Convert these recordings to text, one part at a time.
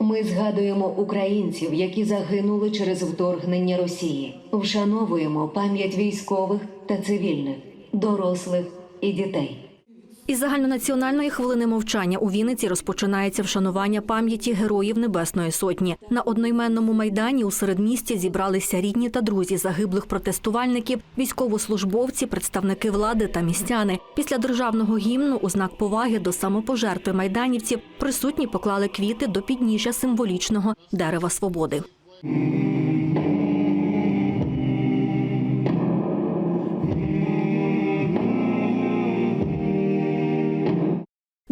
Ми згадуємо українців, які загинули через вторгнення Росії. Вшановуємо пам'ять військових та цивільних, дорослих і дітей. Із загальнонаціональної хвилини мовчання у Вінниці розпочинається вшанування пам'яті героїв Небесної Сотні. На одноіменному майдані у середмісті зібралися рідні та друзі загиблих протестувальників, військовослужбовці, представники влади та містяни. Після державного гімну у знак поваги до самопожертви майданівців присутні поклали квіти до підніжжя символічного дерева свободи.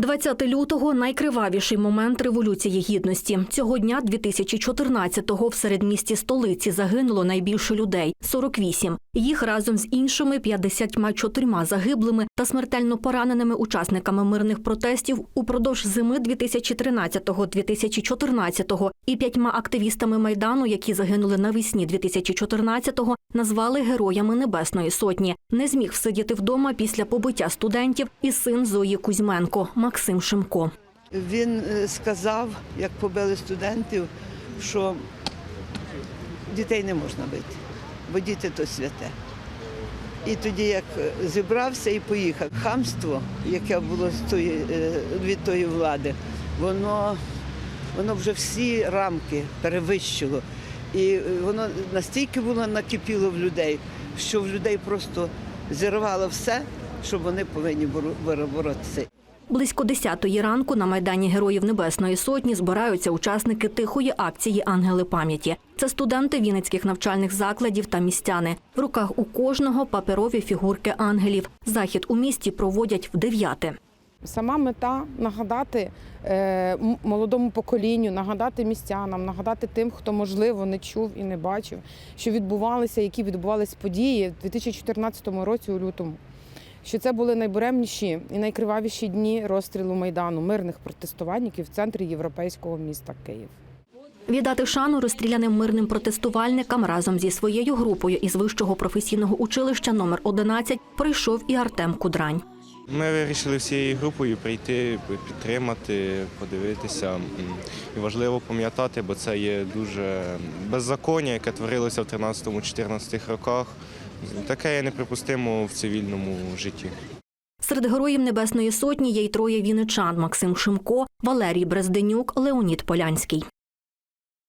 20 лютого найкривавіший момент революції гідності. Цього дня, 2014-го, в середмісті столиці загинуло найбільше людей 48. Їх разом з іншими 54 загиблими та смертельно пораненими учасниками мирних протестів упродовж зими 2013-2014 і п'ятьма активістами майдану, які загинули навесні 2014-го, назвали героями Небесної Сотні. Не зміг всидіти вдома після побиття студентів і син Зої Кузьменко Максим Шимко. Він е, сказав, як побили студентів, що дітей не можна бити, бо діти то святе. І тоді, як е, зібрався і поїхав, хамство, яке було з тої, е, від тої влади, воно, воно вже всі рамки перевищило. І воно настільки було накипіло в людей, що в людей просто зірвало все, що вони повинні боро- боро- боротися. Близько 10-ї ранку на майдані Героїв Небесної Сотні збираються учасники тихої акції Ангели пам'яті. Це студенти вінницьких навчальних закладів та містяни. В руках у кожного паперові фігурки ангелів. Захід у місті проводять в дев'яте. Сама мета нагадати е, молодому поколінню, нагадати містянам, нагадати тим, хто можливо не чув і не бачив, що відбувалися, які відбувалися події в 2014 році у лютому. Що це були найбуремніші і найкривавіші дні розстрілу майдану мирних протестувальників в центрі європейського міста Київ. Віддати шану розстріляним мирним протестувальникам разом зі своєю групою із вищого професійного училища номер 11 прийшов і Артем Кудрань. Ми вирішили всією групою прийти, підтримати, подивитися. І важливо пам'ятати, бо це є дуже беззаконня, яке творилося в 13-14 роках. Таке є неприпустимо в цивільному житті. Серед героїв Небесної Сотні є й троє віничан Максим Шимко, Валерій Брезденюк, Леонід Полянський.